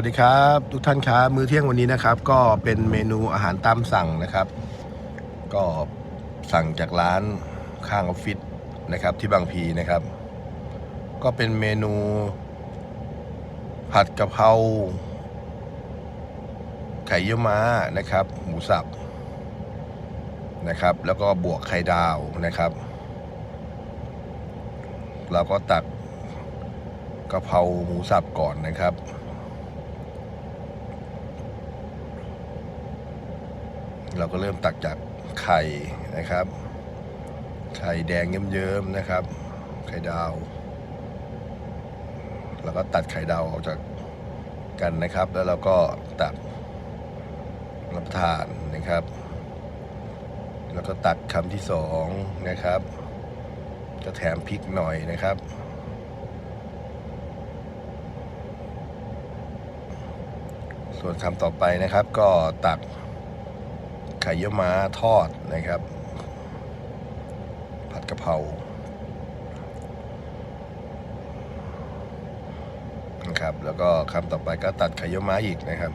วัสดีครับ ทุกท่านครับมื้อเที่ยงวันนี้นะครับ ก็เป็นเมนูอาหารตามสั่งนะครับ ก็สั่งจากร้านข้างออฟฟิศนะครับ ที่บางพีนะครับ ก็เป็นเมนู ผัดกะเพราไข่เยี่ยวม้านะครับ หมูสับนะครับ แล้วก็บวกไข่ดาวนะครับ เราก็ตักกะเพราหมูสับก่อนนะครับ เราก็เริ่มตักจากไข่นะครับ ไข่แดงเยิ้มๆนะครับ ไข่ดาว แล้วก็ตัดไข่ดาวออกจากกันนะครับ แล้วเราก็ตักรับประทานนะครับ แล้วก็ตักคำที่สองนะครับ จะแถมพริกหน่อยนะครับส่วนคำต่อไปนะครับก็ตัก ข่เยี่ยวม้าทอดนะครับ ผัดกะเพรานะครับแล้วก็คำต่อไปก็ตัดไข่เยี่ยวม้าอีกนะครับ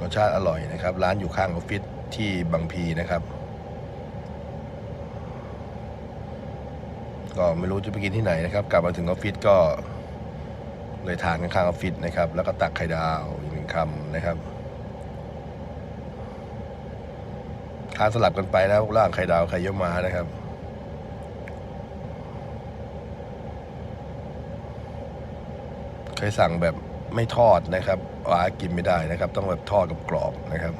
รสชาติอร่อยนะครับ ร้านอยู่ข้างออฟฟิศที่บางพีนะครับ ก็ไม่รู้จะไปกินที่ไหนนะครับ กลับมาถึงออฟฟิศก็เลยทานข้างออฟฟิศนะครับ แล้วก็ตักไข่ดาวอีกหนึ่งคำนะครับ ทานสลับกันไปนะระหว่างไข่ดาวไข่เยี่ยวม้านะครับเคยสั่งแบบไม่ทอดนะครับอากินไม่ได้นะครับ ต้องแบบทอดกับกรอบนะครับ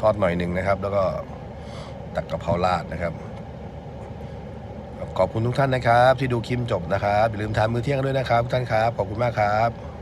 ทอดหน่อยหนึ่งนะครับ แล้วก็ตักกะเพราราดนะครับ ขอบคุณทุกท่านนะครับ ที่ดูคลิปจบนะครับอย่าลืมทานมื้อเที่ยงด้วยนะครับทุกท่านครับ ขอบคุณมากครับ